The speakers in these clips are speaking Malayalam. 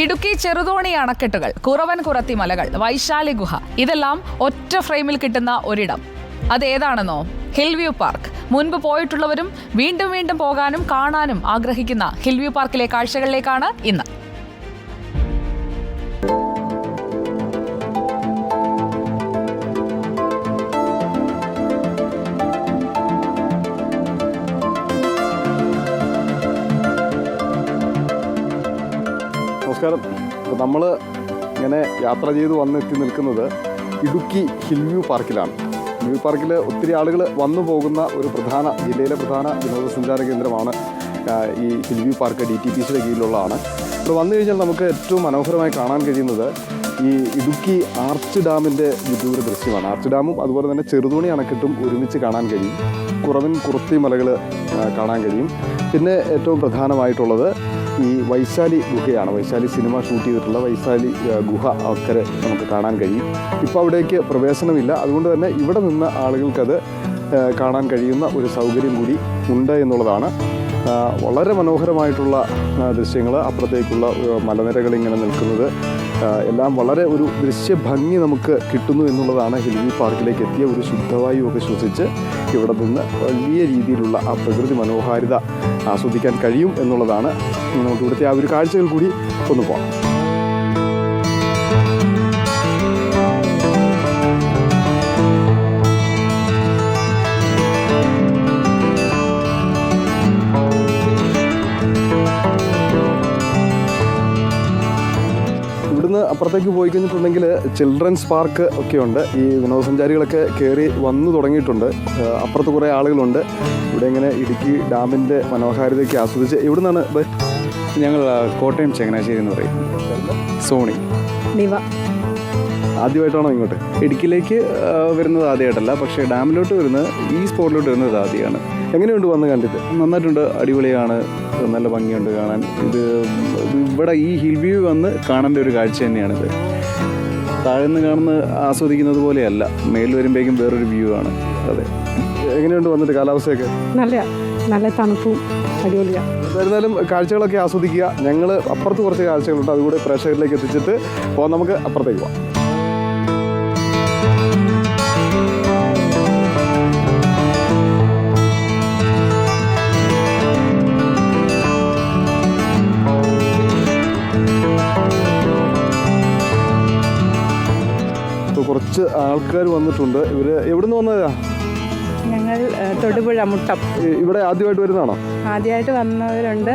ഇടുക്കി ചെറുതോണി അണക്കെട്ടുകൾ കുറവൻ കുറത്തി മലകൾ വൈശാലി ഗുഹ ഇതെല്ലാം ഒറ്റ ഫ്രെയിമിൽ കിട്ടുന്ന ഒരിടം. അതേതാണെന്നോ ഹിൽ വ്യൂ പാർക്ക്. മുൻപ് പോയിട്ടുള്ളവരും വീണ്ടും വീണ്ടും പോകാനും കാണാനും ആഗ്രഹിക്കുന്ന ഹിൽവ്യൂ പാർക്കിലെ കാഴ്ചകളിലേക്കാണ് ഇന്ന്. നമസ്കാരം. നമ്മൾ ഇങ്ങനെ യാത്ര ചെയ്ത് വന്നെത്തി നിൽക്കുന്നത് ഇടുക്കി ഹിൽ വ്യൂ പാർക്കിലാണ്. ഹിൽവ്യൂ പാർക്കിൽ ഒത്തിരി ആളുകൾ വന്നു പോകുന്ന ഒരു പ്രധാന ജില്ലയിലെ പ്രധാന വിനോദസഞ്ചാര കേന്ദ്രമാണ് ഈ hill view park D T P സിയുടെ കീഴിലുള്ളതാണ്. അപ്പോൾ വന്നു കഴിഞ്ഞാൽ നമുക്ക് ഏറ്റവും മനോഹരമായി കാണാൻ കഴിയുന്നത് ഈ ഇടുക്കി ആർച്ച് ഡാമിന്റെ വിദൂര ദൃശ്യമാണ്. ആർച്ച് ഡാമും അതുപോലെ തന്നെ ചെറുതോണി അണക്കെട്ടും ഒരുമിച്ച് കാണാൻ കഴിയും. കുറവൻ കുറത്തി മലകൾ കാണാൻ കഴിയും. പിന്നെ ഏറ്റവും പ്രധാനമായിട്ടുള്ളത് ഈ വൈശാലി ഗുഹയാണ്. വൈശാലി സിനിമ ഷൂട്ട് ചെയ്തിട്ടുള്ള വൈശാലി ഗുഹ അക്കരെ നമുക്ക് കാണാൻ കഴിയും. ഇപ്പോൾ അവിടേക്ക് പ്രവേശനമില്ല. അതുകൊണ്ട് തന്നെ ഇവിടെ നിന്ന് ആളുകൾക്കത് കാണാൻ കഴിയുന്ന ഒരു സൗകര്യം കൂടി ഉണ്ട് എന്നുള്ളതാണ് വളരെ മനോഹരമായിട്ടുള്ള ദൃശ്യങ്ങൾ അപ്പുറത്തേക്കുള്ള മലനിരകൾ ഇങ്ങനെ നിൽക്കുന്നത്. എല്ലാം വളരെ ഒരു ദൃശ്യഭംഗി നമുക്ക് കിട്ടുന്നു എന്നുള്ളതാണ് ഹിൽവി പാർക്കിലേക്ക് എത്തിയ ഒരു ശുദ്ധവായു ഒക്കെ ശ്വസിച്ച് ഇവിടെ നിന്ന് വലിയ രീതിയിലുള്ള ആ പ്രകൃതി മനോഹാരിത ആസ്വദിക്കാൻ കഴിയും എന്നുള്ളതാണ്. നമുക്ക് ഇവിടുത്തെ ആ ഒരു കാഴ്ചകൾ കൂടി ഒന്ന് പോകാം. അപ്പുറത്തേക്ക് പോയി കഴിഞ്ഞിട്ടുണ്ടെങ്കിൽ ചിൽഡ്രൻസ് പാർക്ക് ഒക്കെ ഉണ്ട് ഈ വിനോദസഞ്ചാരികളൊക്കെ കയറി വന്നു തുടങ്ങിയിട്ടുണ്ട്. അപ്പുറത്ത് കുറേ ആളുകളുണ്ട്. ഇവിടെ ഇങ്ങനെ ഇടുക്കി ഡാമിന്റെ മനോഹാരിതയ്ക്ക് ആസ്വദിച്ച് ഇവിടെ നിന്നാണ് ഞങ്ങൾ കോട്ടയം ചങ്ങനാശ്ശേരി എന്ന് പറയും. സോണി. ആദ്യമായിട്ടാണോ ഇങ്ങോട്ട്? ഇടുക്കിയിലേക്ക് വരുന്നത് ആദ്യമായിട്ടല്ല. പക്ഷേ ഡാമിലോട്ട് വരുന്നത് ഈ സ്പോട്ടിലോട്ട് വരുന്നത് ആദ്യമാണ്. എങ്ങനെയുണ്ട് വന്ന് കണ്ടിട്ട്? നന്നായിട്ടുണ്ട് അടിപൊളിയാണ് നല്ല ഭംഗിയുണ്ട് കാണാൻ. ഇത് ഇവിടെ ഈ ഹിൽ വ്യൂ വന്ന് കാണേണ്ട ഒരു കാഴ്ച തന്നെയാണിത്. നിന്ന് കാണുന്ന ആസ്വദിക്കുന്നത് പോലെയല്ല. മേൽ വരുമ്പോഴേക്കും വേറൊരു വ്യൂ ആണ്. അതെ. എങ്ങനെയുണ്ട് വന്നിട്ട് കാലാവസ്ഥയൊക്കെ? നല്ല നല്ല തണുപ്പും അടിപൊളിയാണ് എന്തായിരുന്നാലും കാഴ്ചകളൊക്കെ ആസ്വദിക്കുക. ഞങ്ങൾ അപ്പുറത്ത് കുറച്ച് കാഴ്ചകളുണ്ട്. അതുകൂടെ പ്രേക്ഷകരിലേക്ക് എത്തിച്ചിട്ട് നമുക്ക് അപ്പുറത്തേക്ക് പോകാം ഇപ്പോൾ കുറച്ച് ആൾക്കാർ വന്നിട്ടുണ്ട്. ഇവർ നിന്ന് വന്നതാ ഞങ്ങൾ തൊടുപുഴ മുട്ടം. ഇവിടെ ആദ്യമായിട്ട് വരുന്നതാണോ? ആദ്യമായിട്ട് വന്നവരുണ്ട്.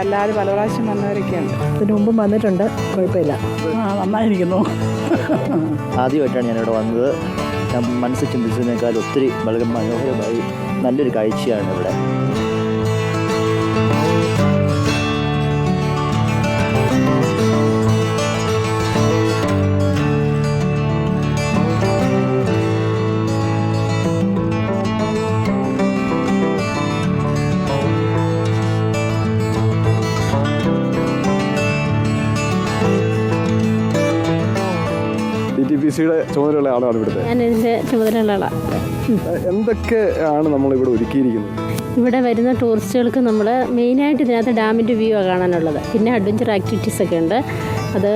അല്ലാതെ പല പ്രാവശ്യം വന്നവരൊക്കെയുണ്ട്. ഇതിനു മുമ്പ് വന്നിട്ടുണ്ട്. കുഴപ്പമില്ല. ആ നന്നായിരിക്കുന്നു. ആദ്യമായിട്ടാണ് ഞാനിവിടെ വന്നത്. ഞാൻ മനസ്സിൽ ചിന്തിച്ചതിനേക്കാൾ ഒത്തിരി വളരെ മനോഹരമായി നല്ലൊരു കാഴ്ചയാണ് ഇവിടെ. ഡി സിയുടെ ചുമതലയുള്ള ആളാണ് ഇവിടുത്തെ. ഞാൻ ഇതിന്റെ ചുമതലയുള്ള എന്തൊക്കെയാണ് നമ്മൾ ഇവിടെ ഒരുക്കിയിരിക്കുന്നത്? ഇവിടെ വരുന്ന ടൂറിസ്റ്റുകൾക്ക് നമ്മൾ മെയിനായിട്ട് ഇതിനകത്ത് ഡാമിന്റെ വ്യൂ ആണ് കാണാനുള്ളത്. പിന്നെ അഡ്വഞ്ചർ ആക്ടിവിറ്റീസ് ഒക്കെ ഉണ്ട്. അത്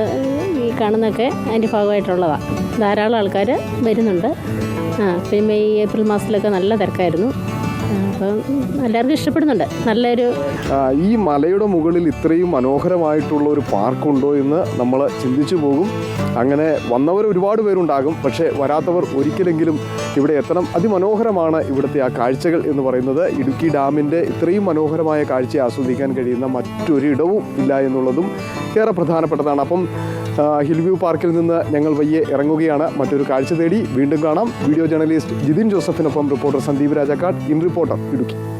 ഈ കാണുന്നൊക്കെ അതിന്റെ ഭാഗമായിട്ടുള്ളതാണ് ധാരാളം ആൾക്കാർ വരുന്നുണ്ട്. ആ പിന്നെ മെയ് ഏപ്രിൽ മാസത്തിലൊക്കെ നല്ല തിരക്കായിരുന്നു. അപ്പം എല്ലാവർക്കും ഇഷ്ടപ്പെടുന്നുണ്ട്. നല്ലൊരു ഈ മലയുടെ മുകളിൽ ഇത്രയും മനോഹരമായിട്ടുള്ള ഒരു പാർക്കുണ്ടോ എന്ന് നമ്മൾ ചിന്തിച്ചു പോകും. അങ്ങനെ വന്നവർ ഒരുപാട് പേരുണ്ടാകും. പക്ഷേ വരാത്തവർ ഒരിക്കലെങ്കിലും ഇവിടെ എത്തണം. അതിമനോഹരമാണ് ഇവിടുത്തെ ആ കാഴ്ചകൾ എന്ന് പറയുന്നത്. ഇടുക്കി ഡാമിന്റെ ഇത്രയും മനോഹരമായ കാഴ്ച ആസ്വദിക്കാൻ കഴിയുന്ന മറ്റൊരിടവും ഇല്ല എന്നുള്ളതും ഏറെ പ്രധാനപ്പെട്ടതാണ്. അപ്പം ഹിൽ വ്യൂ പാർക്കിൽ നിന്ന് ഞങ്ങൾ വയ്യെ ഇറങ്ങുകയാണ്. മറ്റൊരു കാഴ്ച തേടി വീണ്ടും കാണാം. Video journalist Jithin ജോസഫിനൊപ്പം reporter Sandeep Rajakkad. In reporter Idukki.